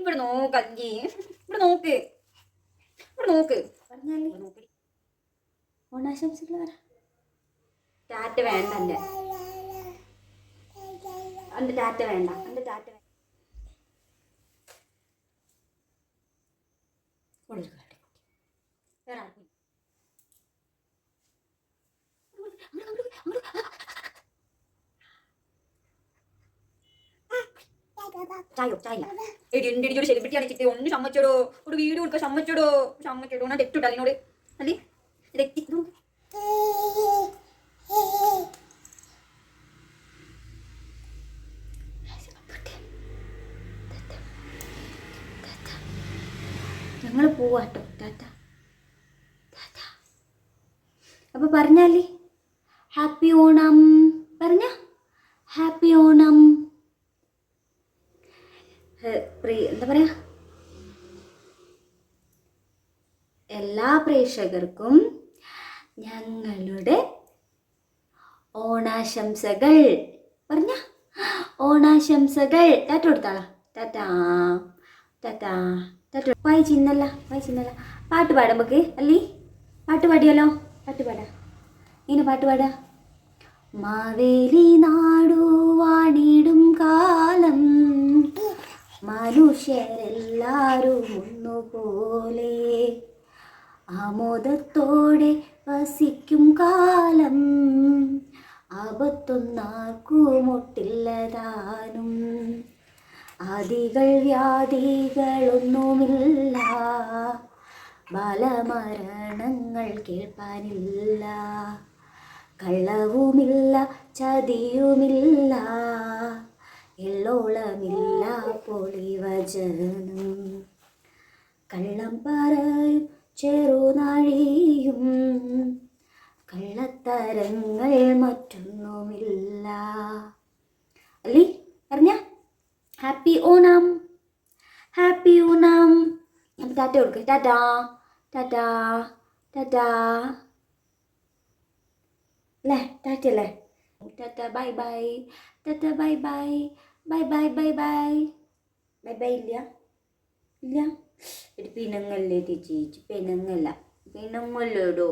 ഇവിടെ നോക്ക് അഞ്ചി. ഇവിടെ നോക്ക്. ഇവിടെ നോക്ക്. പറഞ്ഞാലേ. നോക്ക്. ഓണാശംസകൾ പറ. ടാറ്റ വേണ്ട എന്റെ. എന്റെ ടാറ്റ വേണ്ട. എന്റെ ടാറ്റ വേണ്ട. ചായോ ചായ. എടി എന്റെ ഒരു സെലിബ്രിറ്റി അടിച്ചിട്ട് ഒന്ന് സമ്മതിച്ചോടോ ഒരു വീഡിയോ കൊടുക്കാൻ സമ്മതിച്ചോടോ സമ്മതിച്ചോടോ ഞാൻ തെറ്റുട്ടോ അതിനോട് അല്ലേ? ഞങ്ങൾ പോവാട്ടോ ടാറ്റ. ടാറ്റ. അപ്പൊ പറഞ്ഞാലേ ഹാപ്പി ഓണം. പറഞ്ഞ? ഹാപ്പി ഓണം. ഹെ, പ്രി- എന്താ പറയാ? എല്ലാ പ്രേക്ഷകർക്കും ഞങ്ങളുടെ ഓണാശംസകൾ. പറഞ്ഞ? ഓണാശംസകൾ. ടാറ്റ കൊടുത്താളാ. ടാറ്റാ. ടാറ്റാ. ടാറ്റ. വായി ചിന്നല്ല. വായി ചിന്നല്ല. പാട്ട് പാടാം നമുക്ക് അല്ലി. പാട്ട് പാടിയാലോ? പാട്ട് പാടാ. ഇങ്ങനെ പാട്ട് പാടാ. മാവേലി നാടു ഒന്നുപോലെ ആമോദത്തോടെ വസിക്കും കാലം ആപത്തൊന്നാർക്കുമൊട്ടില്ലതാനും ആദികൾ വ്യാധികളൊന്നുമില്ല. ബാലമരണങ്ങൾ കേൾപ്പാനില്ല. കള്ളവുമില്ല ചതിയുമില്ല. എള്ളോളമില്ല പൊളിവചനം. കള്ളം പറയും ചെറുനാഴിയും കള്ളത്തരങ്ങൾ മറ്റൊന്നുമില്ല. അല്ലേ? പറഞ്ഞ. ഹാപ്പി ഓണം ഹാപ്പി ഓണം അപ്പം ടാറ്റ കൊടുക്കുക ടാറ്റാ. ടാറ്റാ. ടാറ്റാ. അല്ലേ? ടാറ്റ അല്ലേ? Tata bye bye. Tata bye bye. Bye bye bye bye bye bye ഇല്ല. ഇല്ല. ഒരു പിണങ്ങല്ലേ ചേച്ചി പിണങ്ങല്ല. പിണങ്ങല്ലേടോ